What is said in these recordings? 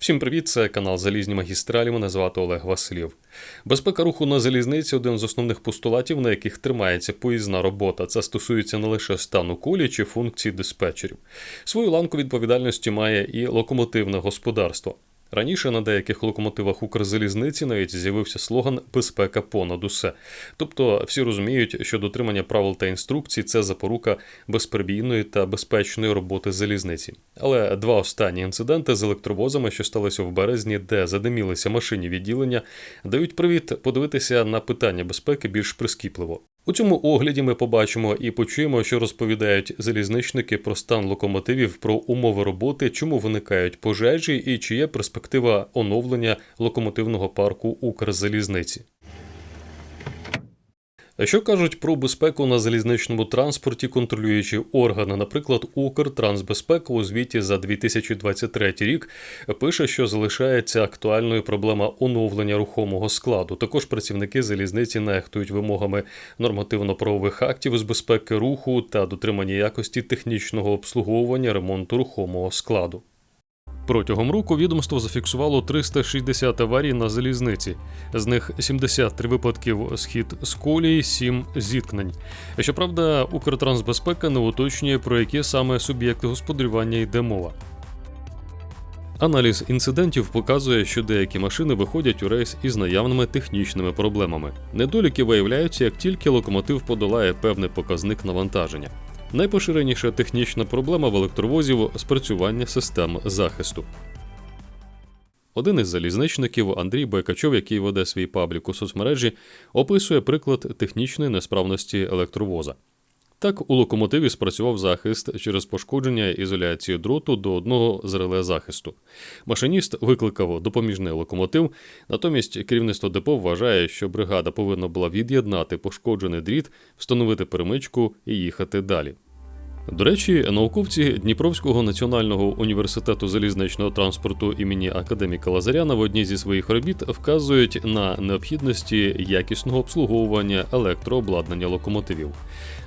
Всім привіт, це канал Залізні магістралі. Мене звати Олег Василів. Безпека руху на залізниці один з основних постулатів, на яких тримається поїзна робота. Це стосується не лише стану кулі чи функцій диспетчерів. Свою ланку відповідальності має і локомотивне господарство. Раніше на деяких локомотивах Укрзалізниці навіть з'явився слоган Безпека понад усе. Тобто всі розуміють, що дотримання правил та інструкцій це запорука безперебійної та безпечної роботи залізниці. Але два останні інциденти з електровозами, що сталися в березні, де задимілися машині відділення, дають привід подивитися на питання безпеки більш прискіпливо. У цьому огляді ми побачимо і почуємо, що розповідають залізничники про стан локомотивів, про умови роботи, чому виникають пожежі і чи є перспектива оновлення локомотивного парку Укрзалізниці. А Що кажуть про безпеку на залізничному транспорті контролюючі органи? Наприклад, Укртрансбезпека у звіті за 2023 рік пише, що залишається актуальною проблема оновлення рухомого складу. Також працівники залізниці нехтують вимогами нормативно-правових актів з безпеки руху та дотримання якості технічного обслуговування ремонту рухомого складу. Протягом року відомство зафіксувало 360 аварій на залізниці. З них 73 випадків схід з колії, 7 зіткнень. Щоправда, Укртрансбезпека не уточнює, про які саме суб'єкти господарювання йде мова. Аналіз інцидентів показує, що деякі машини виходять у рейс із наявними технічними проблемами. Недоліки виявляються, як тільки локомотив подолає певний показник навантаження. Найпоширеніша технічна проблема в електровозів спрацювання систем захисту. Один із залізничників Андрій Байкачов, який веде свій паблік у соцмережі, описує приклад технічної несправності електровоза. Так, у локомотиві спрацював захист через пошкодження ізоляції дроту до одного з реле захисту. Машиніст викликав допоміжний локомотив, натомість керівництво депо вважає, що бригада повинна була від'єднати пошкоджений дріт, встановити перемичку і їхати далі. До речі, науковці Дніпровського національного університету залізничного транспорту імені академіка Лазаряна в одній зі своїх робіт вказують на необхідності якісного обслуговування електрообладнання локомотивів.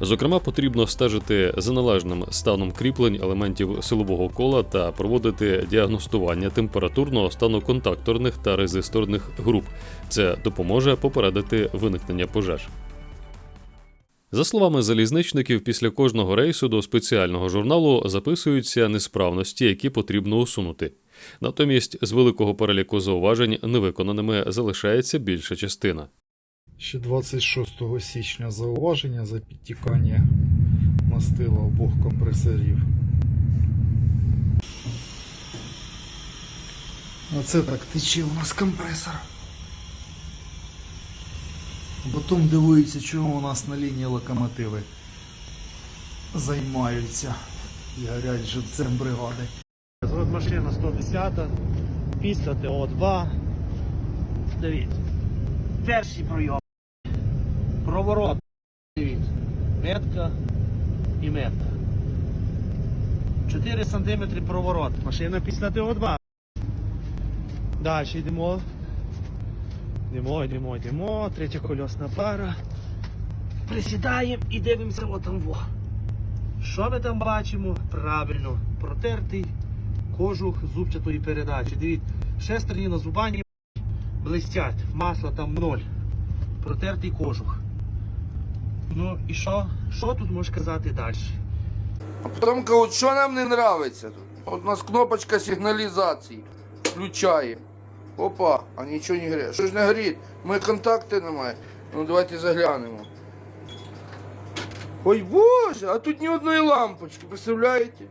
Зокрема, потрібно стежити за належним станом кріплень елементів силового кола та проводити діагностування температурного стану контакторних та резисторних груп. Це допоможе попередити виникнення пожеж. За словами залізничників, після кожного рейсу до спеціального журналу записуються несправності, які потрібно усунути. Натомість з великого переліку зауважень невиконаними залишається більша частина. Ще 26 січня зауваження за підтікання мастила обох компресорів. Оце так тече у нас компресор. Потім дивуються, чого у нас на лінії локомотиви займаються і горять живцем бригади. От машина 110, після ТО2. Дивіться. Перший пройом. Проворот. Дивіться. Метка і метка. 4 см проворот. Машина після ТО2. Далі йдемо. Йдемо, йдемо, йдемо. Третя кольосна пара. Присідаємо і дивимося отам во. Що ми там бачимо? Правильно, протертий кожух зубчатої передачі. Дивіться, шестерні на зубані блистять, масло там ноль. Протертий кожух. Ну і що? Що тут можеш казати далі? А потім що нам не подобається тут. От у нас кнопочка сигналізації. Включаємо. Опа, а нічого не горить. Що ж не горить? Ми контакти немає. Ну давайте заглянемо. Ой боже, а тут ні одної лампочки, представляєте?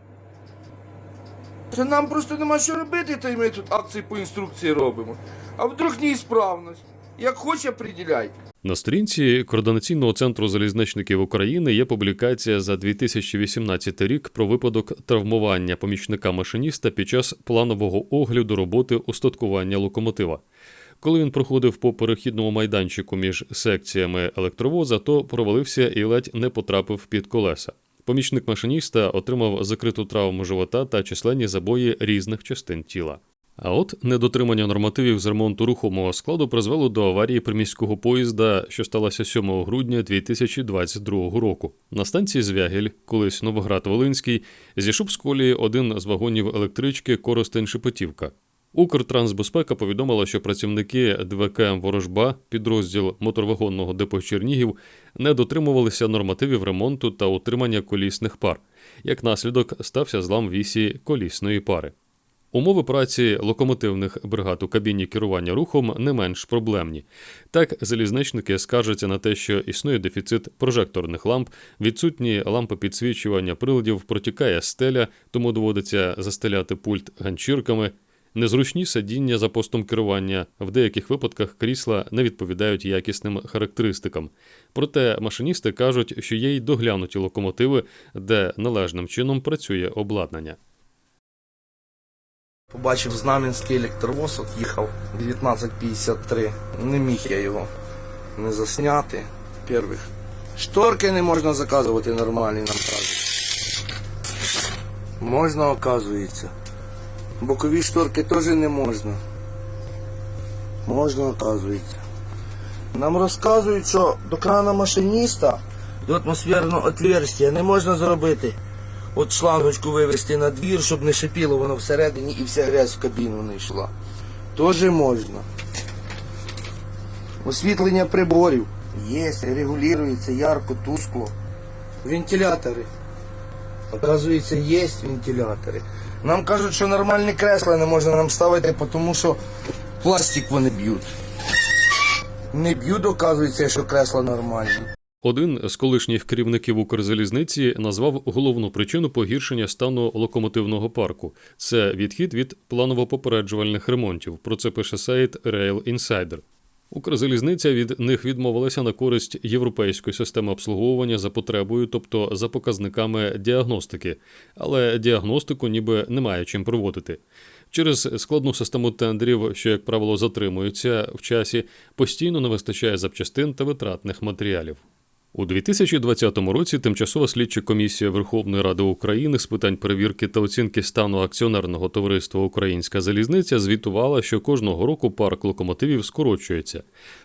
Це нам просто нема що робити, та й ми тут акції по інструкції робимо. А вдруг неісправність. Як хоче, приділяйте. На сторінці Координаційного центру залізничників України є публікація за 2018 рік про випадок травмування помічника машиніста під час планового огляду роботи устаткування локомотива. Коли він проходив по перехідному майданчику між секціями електровоза, то провалився і ледь не потрапив під колеса. Помічник машиніста отримав закриту травму живота та численні забої різних частин тіла. А от недотримання нормативів з ремонту рухомого складу призвело до аварії приміського поїзда, що сталося 7 грудня 2022 року. На станції Звягель, колись Новоград Волинський, зійшов з колії один з вагонів електрички Коростень Шепетівка. Укртрансбезпека повідомила, що працівники ДВКМ Ворожба, підрозділ моторвагонного депо Чернігів, не дотримувалися нормативів ремонту та утримання колісних пар. Як наслідок стався злам вісі колісної пари. Умови праці локомотивних бригад у кабіні керування рухом не менш проблемні. Так, залізничники скаржаться на те, що існує дефіцит прожекторних ламп, відсутні лампи підсвічування приладів, протікає стеля, тому доводиться застеляти пульт ганчірками. Незручні сидіння за постом керування в деяких випадках крісла не відповідають якісним характеристикам. Проте машиністи кажуть, що є й доглянуті локомотиви, де належним чином працює обладнання. Побачив Знам'янський електровоз, от їхав 1953. Не міг я його не засняти. Первих. Шторки не можна заказувати нормальні, нам кажуть. Можна, оказується. Бокові шторки теж не можна. Можна, оказується. Нам розказують, що до крана машиніста до атмосферного отверстия не можна зробити. От шлангочку вивести на двір, щоб не шипіло воно всередині і вся грязь в кабіну не йшла. Тоже можна. Освітлення приборів. Є, регулюється ярко, тускло. Вентилятори. Оказується, є вентилятори. Нам кажуть, що нормальні кресла не можна нам ставити, тому що пластик вони б'ють. Не б'ють, оказується, що кресла нормальні. Один з колишніх керівників Укрзалізниці назвав головну причину погіршення стану локомотивного парку. Це відхід від планово-попереджувальних ремонтів. Про це пише сайт Rail Insider. Укрзалізниця від них відмовилася на користь європейської системи обслуговування за потребою, тобто за показниками діагностики, але діагностику ніби немає чим проводити. Через складну систему тендерів, що, як правило, затримуються в часі, постійно не вистачає запчастин та витратних матеріалів. У 2020 році Тимчасова слідча комісія Верховної Ради України з питань перевірки та оцінки стану акціонерного товариства Українська залізниця звітувала, що кожного року парк локомотивів скорочується.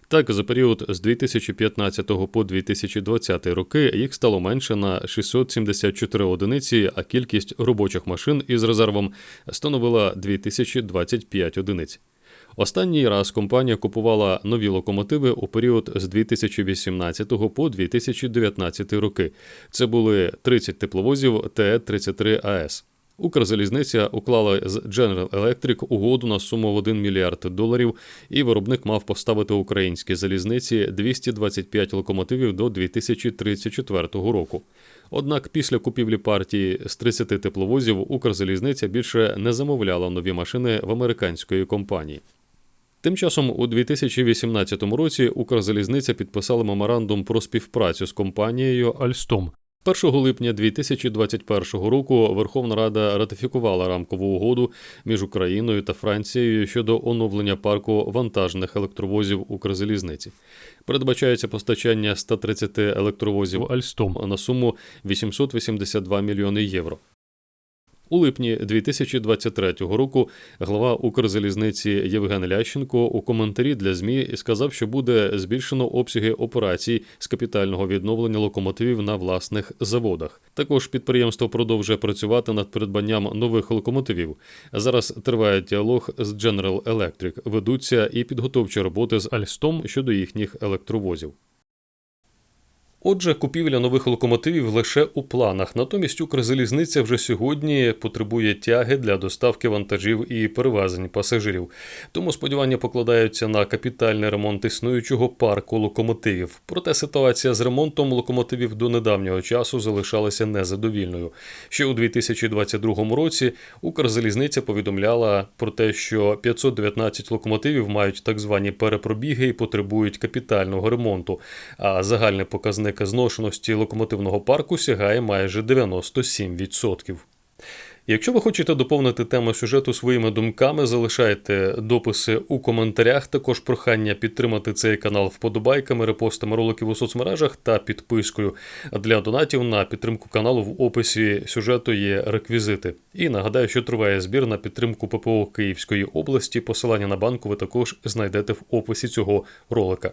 Так, за період з 2015 по 2020 роки їх стало менше на 674 одиниці, а кількість робочих машин із резервом становила 2025 одиниць. Останній раз компанія купувала нові локомотиви у період з 2018 по 2019 роки. Це були 30 тепловозів ТЕ-33 АЕС. Укрзалізниця уклала з General Electric угоду на суму в 1 мільярд доларів, і виробник мав поставити українській залізниці 225 локомотивів до 2034 року. Однак після купівлі партії з 30 тепловозів Укрзалізниця більше не замовляла нові машини в американської компанії. Тим часом у 2018 році Укрзалізниця підписала меморандум про співпрацю з компанією Alstom. 1 липня 2021 року Верховна Рада ратифікувала рамкову угоду між Україною та Францією щодо оновлення парку вантажних електровозів Укрзалізниці. Передбачається постачання 130 електровозів Alstom на суму 882 мільйони євро. У липні 2023 року глава Укрзалізниці Євген Лященко у коментарі для ЗМІ сказав, що буде збільшено обсяги операцій з капітального відновлення локомотивів на власних заводах. Також підприємство продовжує працювати над придбанням нових локомотивів. Зараз триває діалог з General Electric, ведуться і підготовчі роботи з Alstom щодо їхніх електровозів. Отже, купівля нових локомотивів лише у планах. Натомість Укрзалізниця вже сьогодні потребує тяги для доставки вантажів і перевезень пасажирів. Тому сподівання покладаються на капітальний ремонт існуючого парку локомотивів. Проте ситуація з ремонтом локомотивів до недавнього часу залишалася незадовільною. Ще у 2022 році Укрзалізниця повідомляла про те, що 519 локомотивів мають так звані перепробіги і потребують капітального ремонту. А загальний показник зношеності локомотивного парку сягає майже 97%. Якщо ви хочете доповнити тему сюжету своїми думками, залишайте дописи у коментарях. Також прохання підтримати цей канал вподобайками, репостами роликів у соцмережах та підпискою. Для донатів на підтримку каналу в описі сюжету є реквізити. І нагадаю, що триває збір на підтримку ППО Київської області. Посилання на банку ви також знайдете в описі цього ролика.